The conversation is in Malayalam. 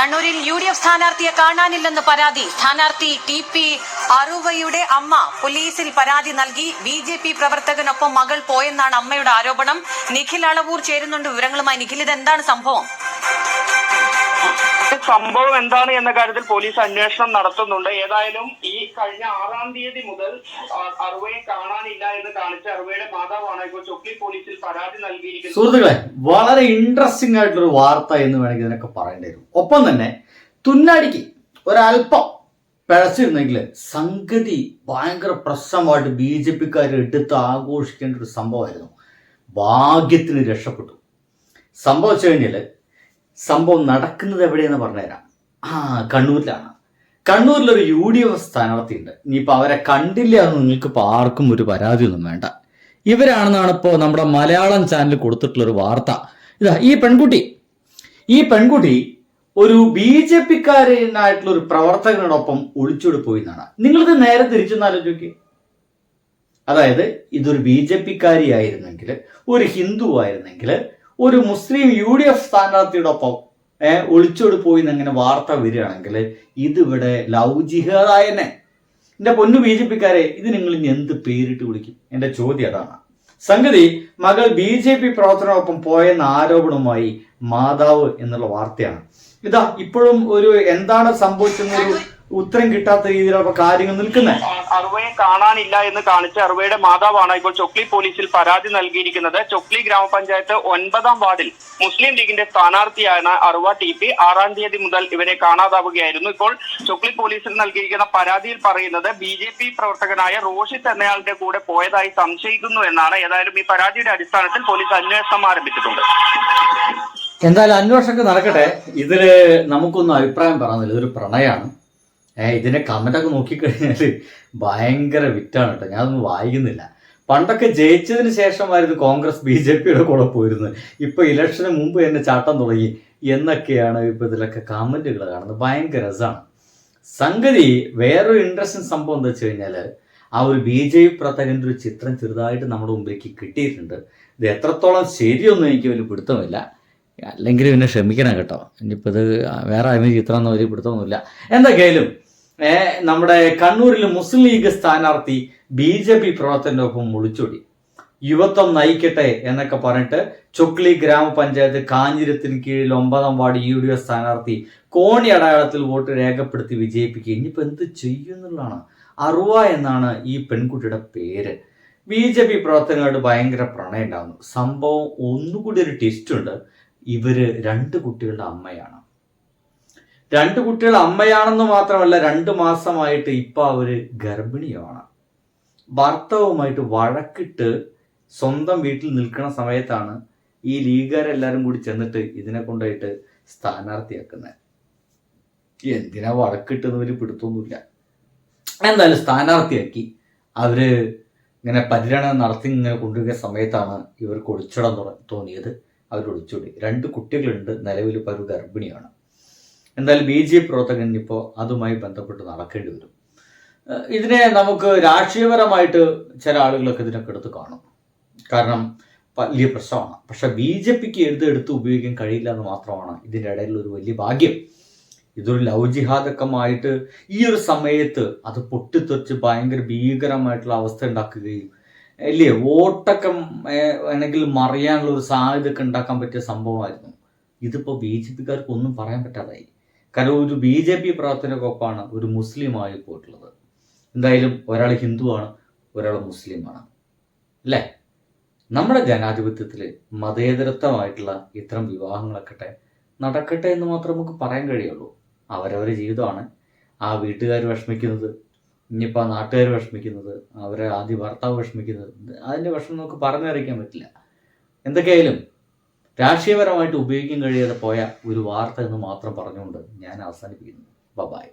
കണ്ണൂരിൽ യു ഡി എഫ് സ്ഥാനാർത്ഥിയെ കാണാനില്ലെന്ന് പരാതി. സ്ഥാനാർത്ഥി ടി പി അറുവയുടെ അമ്മ പോലീസിൽ പരാതി നൽകി. ബി ജെ പി പ്രവർത്തകനൊപ്പം മകൾ പോയെന്നാണ് അമ്മയുടെ ആരോപണം. നിഖിൽ അളവൂർ ചേരുന്നുണ്ട് വിവരങ്ങളുമായി. നിഖിൽ ഇത് എന്താണ് സംഭവം? സംഭവം എന്താണ് എന്ന കാര്യത്തിൽ പോലീസ് അന്വേഷണം നടത്തുന്നുണ്ട്. ഏതായാലും ഈ കഴിഞ്ഞ ആറാം തീയതി മുതൽ അറുവയെ കാണാനില്ല എന്ന് കാണിച്ച അറുവയുടെ മാതാവാണ് ഇപ്പോൾ ചൊക്ലി പോലീസിൽ പരാതി നൽകിയിരിക്കുന്നത്. സുഹൃത്തുക്കളെ വളരെ ഇൻട്രസ്റ്റിംഗ് ആയിട്ടുള്ള ഒരു വാർത്ത എന്ന് വേണമെങ്കിൽ ഇതിനൊക്കെ പറയേണ്ടി വരും. ഒപ്പം തന്നെ തുന്നാടിക്ക് ഒരല്പം പിഴച്ചിരുന്നെങ്കിൽ സംഗതി ഭയങ്കര പ്രശ്നമായിട്ട് ബി ജെ പിക്കാർ എടുത്ത് ആഘോഷിക്കേണ്ട ഒരു സംഭവമായിരുന്നു. ഭാഗ്യത്തിന് രക്ഷപ്പെട്ടു. സംഭവിച്ചു കഴിഞ്ഞാൽ സംഭവം നടക്കുന്നത് എവിടെയെന്ന് പറഞ്ഞുതരാം. ആ കണ്ണൂരിലാണ്. കണ്ണൂരിലൊരു യു ഡി എഫ് സ്ഥാനാർത്ഥിയുണ്ട്. ഇനിയിപ്പോൾ അവരെ കണ്ടില്ല എന്ന് നിങ്ങൾക്ക് ഇപ്പോൾ ആർക്കും ഒരു പരാതിയൊന്നും വേണ്ട. ഇവരാണെന്നാണ് ഇപ്പോൾ നമ്മുടെ മലയാളം ചാനൽ കൊടുത്തിട്ടുള്ളൊരു വാർത്ത. ഇതാ ഈ പെൺകുട്ടി. ഈ പെൺകുട്ടി ഒരു ബി ജെ പിക്കാരനായിട്ടുള്ള ഒരു പ്രവർത്തകനോടൊപ്പം ഒളിച്ചോടി പോയി എന്നാണ് നിങ്ങളിത് നേരെ തിരിച്ചൊന്നാലോചിക്ക് അതായത് ഇതൊരു ബി ജെ പിക്കാരി ആയിരുന്നെങ്കിൽ ഒരു ഹിന്ദു ആയിരുന്നെങ്കിൽ ഒരു മുസ്ലിം യു ഡി എഫ് സ്ഥാനാർത്ഥിയോടൊപ്പം ഏഹ് ഒളിച്ചോട് പോയി എന്നങ്ങനെ വാർത്ത വരികയാണെങ്കിൽ ഇതിവിടെ ലവ് ജിഹാദായ തന്നെ. എന്റെ പൊന്നു ബി ജെ പിക്കാരെ ഇത് നിങ്ങൾ ഇനി എന്ത് പേരിട്ട് വിളിക്കും? എന്റെ ചോദ്യം അതാണ്. സംഗതി മകൾ ബി ജെ പി പ്രവർത്തനമൊപ്പം പോയെന്ന ആരോപണവുമായി മാതാവ് എന്നുള്ള വാർത്തയാണ്. ഇതാ ഇപ്പോഴും ഒരു എന്താണ് സംഭവിച്ചെന്നൊരു ഉത്തരം കിട്ടാത്ത രീതിയിലുള്ള കാര്യങ്ങൾ നിൽക്കുന്നത് അറുവയെ കാണാനില്ല എന്ന് കാണിച്ച് അറുവയുടെ മാതാവാണ് ഇപ്പോൾ ചൊക്ലി പോലീസിൽ പരാതി നൽകിയിരിക്കുന്നത്. ചൊക്ലി ഗ്രാമപഞ്ചായത്ത് ഒൻപതാം വാർഡിൽ മുസ്ലിം ലീഗിന്റെ സ്ഥാനാർത്ഥിയാണ് അറുവ ടി പി. ആറാം തീയതി മുതൽ ഇവരെ കാണാതാവുകയായിരുന്നു. ഇപ്പോൾ ചൊക്ലി പോലീസിൽ നൽകിയിരിക്കുന്ന പരാതിയിൽ പറയുന്നത് ബി ജെ പി പ്രവർത്തകനായ റോഷിത് എന്നയാളുടെ കൂടെ പോയതായി സംശയിക്കുന്നു എന്നാണ്. ഏതായാലും ഈ പരാതിയുടെ അടിസ്ഥാനത്തിൽ പോലീസ് അന്വേഷണം ആരംഭിച്ചിട്ടുണ്ട്. എന്തായാലും അന്വേഷണമൊക്കെ നടക്കട്ടെ. ഇതിൽ നമുക്കൊന്നും അഭിപ്രായം പറയുന്നില്ല ഇതൊരു പ്രണയമാണ്. ഏഹ് ഇതിന്റെ കമന്റൊക്കെ നോക്കിക്കഴിഞ്ഞാൽ ഭയങ്കര വിറ്റാണ് കേട്ടോ ഞാനൊന്നും വായിക്കുന്നില്ല. പണ്ടൊക്കെ ജയിച്ചതിന് ശേഷമായിരുന്നു കോൺഗ്രസ് ബി ജെ പിയുടെ കൂടെ പോയിരുന്നത്. ഇപ്പൊ ഇലക്ഷന് മുമ്പ് തന്നെ ചാട്ടം തുടങ്ങി. എന്നൊക്കെയാണ് ഇപ്പൊ ഇതിലൊക്കെ കമന്റുകൾ കാണുന്നത്. ഭയങ്കര രസമാണ് സംഗതി വേറൊരു ഇൻട്രസ്റ്റിംഗ് സംഭവം എന്താ വെച്ച് കഴിഞ്ഞാൽ ആ ഒരു ബി ജെ പി പ്രവർത്തകന്റെ ഒരു ചിത്രം ചെറുതായിട്ട് നമ്മുടെ മുമ്പിലേക്ക് കിട്ടിയിട്ടുണ്ട്. ഇത് എത്രത്തോളം ശരിയൊന്നും എനിക്ക് വലിയ പിടുത്തമില്ല. അല്ലെങ്കിൽ പിന്നെ ക്ഷമിക്കണം കേട്ടോ. ഇനിയിപ്പോൾ ഇത് വേറെ ആരും ചിത്രം ഒന്നും വലിയ പിടുത്തമൊന്നുമില്ല. എന്തൊക്കെയായാലും നമ്മുടെ കണ്ണൂരിൽ മുസ്ലിം ലീഗ് സ്ഥാനാർത്ഥി ബി ജെ പി പ്രവർത്തനൊപ്പം മുളിച്ചൊടി. യുവത്വം നയിക്കട്ടെ എന്നൊക്കെ പറഞ്ഞിട്ട് ചൊക്ലി ഗ്രാമപഞ്ചായത്ത് കാഞ്ഞിരത്തിന് കീഴിൽ ഒമ്പതാം വാർഡ് യു ഡി എഫ് സ്ഥാനാർത്ഥി കോണി അടയാളത്തിൽ വോട്ട് രേഖപ്പെടുത്തി വിജയിപ്പിക്കുക. ഇനിയിപ്പോൾ എന്ത് ചെയ്യുന്നുള്ളതാണ് അറുവ എന്നാണ് ഈ പെൺകുട്ടിയുടെ പേര്. ബി ജെ പി പ്രവർത്തകരോട് ഭയങ്കര പ്രണയം ഉണ്ടാകുന്നു. സംഭവം ഒന്നുകൂടി ഒരു ട്വിസ്റ്റ് ഉണ്ട്. ഇവർ രണ്ട് കുട്ടികളുടെ അമ്മയാണ്. രണ്ട് കുട്ടികൾ അമ്മയാണെന്ന് മാത്രമല്ല രണ്ട് മാസമായിട്ട് ഇപ്പൊ അവർ ഗർഭിണിയാണ് ഭർത്താവുമായിട്ട് വഴക്കിട്ട് സ്വന്തം വീട്ടിൽ നിൽക്കുന്ന സമയത്താണ് ഈ ലീഗുകാരെല്ലാരും കൂടി ചെന്നിട്ട് ഇതിനെ കൊണ്ടുപോയിട്ട് സ്ഥാനാർത്ഥിയാക്കുന്നത് എന്തിനാ വഴക്കിട്ടെന്ന് വലിയ പിടുത്തൊന്നുമില്ല. എന്തായാലും സ്ഥാനാർത്ഥിയാക്കി. അവർ ഇങ്ങനെ പര്യടനം നടത്തി ഇങ്ങനെ കൊണ്ടുവരുന്ന സമയത്താണ് ഇവർക്ക് ഒളിച്ചിടാൻ തോന്നിയത്. അവർ ഒളിച്ചോടി. രണ്ട് കുട്ടികളുണ്ട്. നിലവിൽ ഇപ്പോൾ ഒരു ഗർഭിണിയാണ്. എന്തായാലും ബി ജെ പി പ്രവർത്തകൻ ഇപ്പോൾ അതുമായി ബന്ധപ്പെട്ട് നടക്കേണ്ടി വരും. ഇതിനെ നമുക്ക് രാഷ്ട്രീയപരമായിട്ട് ചില ആളുകളൊക്കെ ഇതിനൊക്കെ എടുത്ത് കാണും. കാരണം വലിയ പ്രശ്നമാണ്. പക്ഷെ ബി ജെ പിക്ക് എഴുതി എടുത്ത് ഉപയോഗിക്കാൻ കഴിയില്ല എന്ന് മാത്രമാണ് ഇതിന്റെ ഇടയിൽ ഒരു വലിയ ഭാഗ്യം. ഇതൊരു ലവ് ജിഹാദക്കമായിട്ട് ഈ ഒരു സമയത്ത് അത് പൊട്ടിത്തെറിച്ച് ഭയങ്കര ഭീകരമായിട്ടുള്ള അവസ്ഥ ഉണ്ടാക്കുകയും അല്ലേ? വോട്ടൊക്കെ വേണമെങ്കിൽ മറിയാനുള്ള ഒരു സാധ്യത ഒക്കെ ഉണ്ടാക്കാൻ പറ്റിയ സംഭവമായിരുന്നു. ഇതിപ്പോൾ ബി ജെ പിക്കാർക്ക് ഒന്നും പറയാൻ പറ്റാതായി. കാരണം ഒരു ബി ജെ പി പ്രവർത്തനക്കൊപ്പമാണ് ഒരു മുസ്ലിമായി പോയിട്ടുള്ളത്. എന്തായാലും ഒരാൾ ഹിന്ദുവാണ് ഒരാൾ മുസ്ലിമാണ്. അല്ലേ? നമ്മുടെ ജനാധിപത്യത്തിൽ മതേതരത്വമായിട്ടുള്ള ഇത്തരം വിവാഹങ്ങളൊക്കെ നടക്കട്ടെ എന്ന് മാത്രം നമുക്ക് പറയാൻ കഴിയുള്ളൂ. അവരവരുടെ ജീവിതമാണ്. ആ വീട്ടുകാർ വിഷമിക്കുന്നത് ഇനിയിപ്പോൾ ആ നാട്ടുകാർ വിഷമിക്കുന്നത് അവരെ ആദ്യ ഭർത്താവ് വിഷമിക്കുന്നത് അതിന്റെ വിഷമം നമുക്ക് പറഞ്ഞറിയിക്കാൻ പറ്റില്ല. എന്തൊക്കെയായാലും രാഷ്ട്രീയപരമായിട്ട് ഉപയോഗിക്കാൻ കഴിയാതെ പോയ ഒരു വാർത്ത എന്ന് മാത്രം പറഞ്ഞുകൊണ്ട് ഞാൻ അവസാനിപ്പിക്കുന്നു. ബബായ്